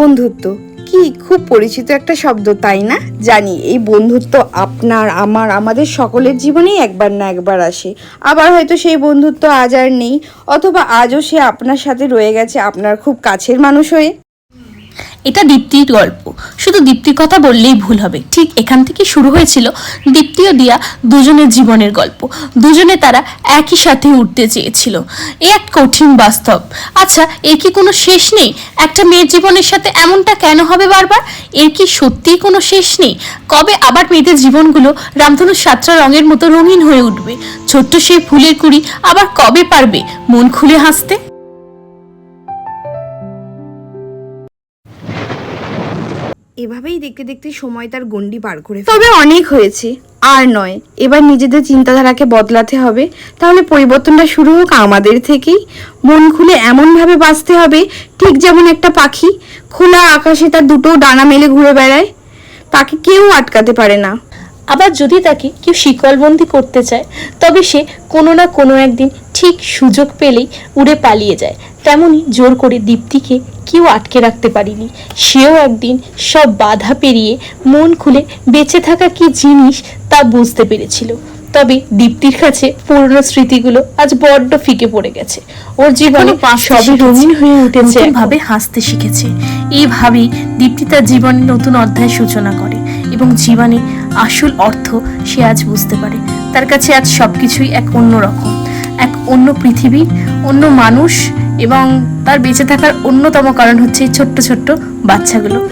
বন্ধুত্ব। কি, খুব পরিচিত একটা শব্দ, তাই না? জানি, এই বন্ধুত্ব আপনার, আমার, আমাদের সকলের জীবনেই একবার না একবার আসে। আবার হয়তো সেই বন্ধুত্ব আজ আর নেই, অথবা আজও সে আপনার সাথে রয়ে গেছে, আপনার খুব কাছের মানুষ হয়ে। এটা দীপ্তির গল্প। শুধু দীপ্তির কথা বললেই ভুল হবে। ঠিক এখান থেকে শুরু হয়েছিল দীপ্তি ও দিয়া দুজনের জীবনের গল্প। দুজনে তারা একই সাথে উঠতে চেয়েছিল। এ এক কঠিন বাস্তব। আচ্ছা এর কি কোনো শেষ নেই? একটা মেয়ের জীবনের সাথে এমনটা কেন হবে বারবার? এর কি সত্যিই কোনো শেষ নেই? কবে আবার মেয়েদের জীবনগুলো রামধনু সাতটা রঙের মতো রঙিন হয়ে উঠবে? ছোট্ট সেই ফুলের কুড়ি আবার কবে পারবে? মন খুলে হাসতে? এভাবেই দেখতে দেখতে সময় তার গণ্ডি পার করে তবে অনেক হয়েছে। আর নয় এবার নিজেদের চিন্তাধারাকে বদলাতে হবে। তাহলে পরিবর্তনটা শুরু হোক আমাদের থেকেই। মন খুলে এমনভাবে বাঁচতে হবে ঠিক যেমন একটা পাখি। খোলা আকাশে তার দুটো ডানা মেলে ঘুরে বেড়ায়। তাকে কেউ আটকাতে পারে না। আবার যদি তাকে কেউ শিকলবন্দি করতে চায় তবে সে কোনো না কোনো একদিন ঠিক সুযোগ পেলেই উড়ে পালিয়ে যায়। তেমনি জোর করে দীপ্তিকে কেউ আটকে রাখতে পারিনি। সেও একদিন সব বাধা পেরিয়ে মন খুলে বেঁচে থাকা কি জিনিস তা বুঝতে পেরেছিল। তবে দীপ্তির কাছে পুরনো স্মৃতিগুলো আজ বড্ড ফিকে পড়ে গেছে। ওর জীবনে সবই রঙিন হয়ে উঠেছে। ভাবে হাসতে শিখেছে। এইভাবেই দীপ্তি তার জীবনে নতুন অধ্যায় সূচনা করে এবং জীবনে আসল অর্থ সে আজ বুঝতে পারে। তার কাছে আজ সবকিছুই এক অন্য রকম এক অন্য পৃথিবী, অন্য মানুষ এবং তার বেঁচে থাকার অন্যতম কারণ হচ্ছে এই ছোট্ট ছোট্ট বাচ্চাগুলো।